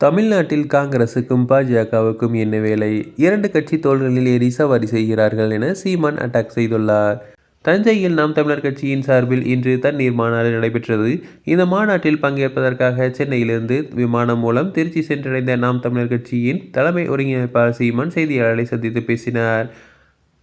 தமிழ்நாட்டில் காங்கிரசுக்கும் பாஜகவுக்கும் என்ன வேலை? இரண்டு கட்சி தோள்களில் ஏறி சவாரி செய்கிறார்கள் என சீமான் அட்டாக் செய்துள்ளார். தஞ்சையில் நாம் தமிழர் கட்சியின் சார்பில் இன்று தண்ணீர் மாநாடு நடைபெற்றது. இந்த மாநாட்டில் பங்கேற்பதற்காக சென்னையிலிருந்து விமானம் மூலம் திருச்சி சென்றடைந்த நாம் தமிழர் கட்சியின் தலைமை ஒருங்கிணைப்பாளர் சீமான் செய்தியாளர்களை சந்தித்து பேசினார்.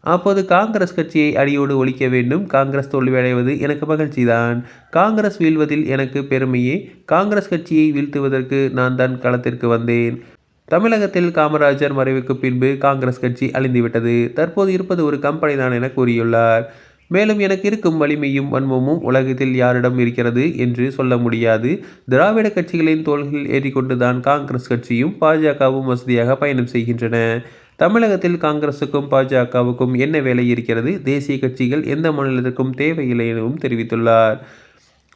அப்போது காங்கிரஸ் கட்சியை அடியோடு ஒழிக்க வேண்டும். காங்கிரஸ் தோல்வியடைவது எனக்கு மகிழ்ச்சிதான். காங்கிரஸ் வீழ்வதில் எனக்கு பெருமையே. காங்கிரஸ் கட்சியை வீழ்த்துவதற்கு நான் தான் களத்திற்கு வந்தேன். தமிழகத்தில் காமராஜர் மறைவுக்கு பின்பு காங்கிரஸ் கட்சி அழிந்துவிட்டது. தற்போது இருப்பது ஒரு கம்பெனி தான் என கூறியுள்ளார். மேலும் எனக்கு இருக்கும் வலிமையும் வன்மமும் உலகத்தில் யாரிடம் இருக்கிறது என்று சொல்ல முடியாது. திராவிட கட்சிகளின் தோள்களில் ஏறிக்கொண்டுதான் காங்கிரஸ் கட்சியும் பாஜகவும் வசதியாக பயணம் செய்கின்றன. தமிழகத்தில் காங்கிரசுக்கும் பாஜகவுக்கும் என்ன வேலை இருக்கிறது? தேசிய கட்சிகள் எந்த மாநிலத்திற்கும் தேவையில்லை எனவும் தெரிவித்துள்ளார்.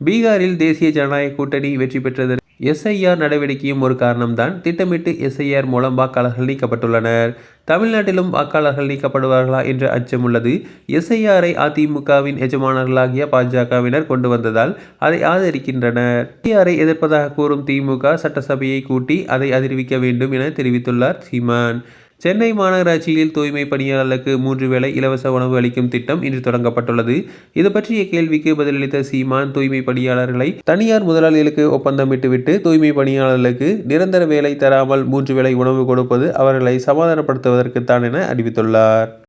பீகாரில் தேசிய ஜனநாயக கூட்டணி வெற்றி பெற்றது எஸ்ஐஆர் நடவடிக்கையும் ஒரு காரணம்தான். திட்டமிட்டு எஸ்ஐஆர் மூலம் வாக்காளர்கள் நீக்கப்பட்டுள்ளனர். தமிழ்நாட்டிலும் வாக்காளர்கள் நீக்கப்படுவார்களா என்ற அச்சம் உள்ளது. எஸ்ஐஆரை அதிமுகவின் எஜமானர்களாகிய பாஜகவினர் கொண்டு வந்ததால் அதை ஆதரிக்கின்றனர். எஸ்ஐஆரை எதிர்ப்பதாக கூறும் திமுக சட்டசபையை கூட்டி அதை அறிவிக்க வேண்டும் என தெரிவித்துள்ளார் சீமான். சென்னை மாநகராட்சியில் தூய்மை பணியாளர்களுக்கு மூன்று வேளை இலவச உணவு அளிக்கும் திட்டம் இன்று தொடங்கப்பட்டுள்ளது. இது பற்றிய கேள்விக்கு பதிலளித்த சீமான் தூய்மை பணியாளர்களை தனியார் முதலாளிகளுக்கு ஒப்பந்தமிட்டுவிட்டு தூய்மை பணியாளர்களுக்கு நிரந்தர வேலை தராமல் மூன்று வேளை உணவு கொடுப்பது அவர்களை சமாதானப்படுத்துவதற்குத்தான் என அறிவித்துள்ளார்.